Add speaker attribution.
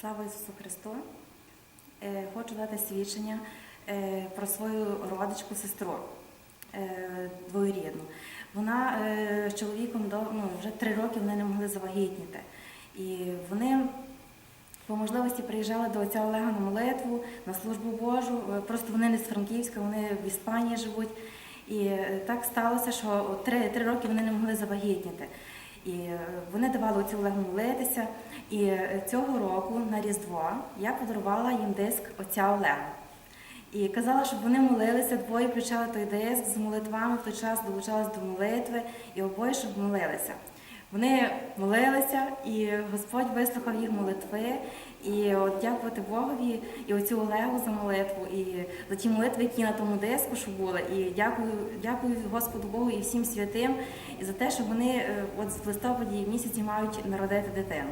Speaker 1: Слава Ісусу Христу! Е, Хочу дати свідчення е, про свою родичку, сестру е, двоюрідну. Вона з чоловіком ну, вже три роки вони не могли завагітніти. І вони по можливості приїжджали до отця Олега на молитву, на службу Божу. Просто вони не з Франківська, вони в Іспанії живуть. І так сталося, що три, три роки вони не могли завагітніти. І е, вони давали оцю Олегу молитися. І е, цього року на Різдво я подарувала їм диск отця Олега. І казала, щоб вони молилися, двоє включали той диск з молитвами, в той час долучалась до молитви, і обоє щоб молилися. Вони молилися, і Господь вислухав їх молитви. І от дякувати Богові і оцю Олегу за молитву, і за ті молитви, які на тому диску, що були. І дякую, дякую Господу Богу і всім святим, і за те, що вони е, от в листопаді місяці мають народити дитину.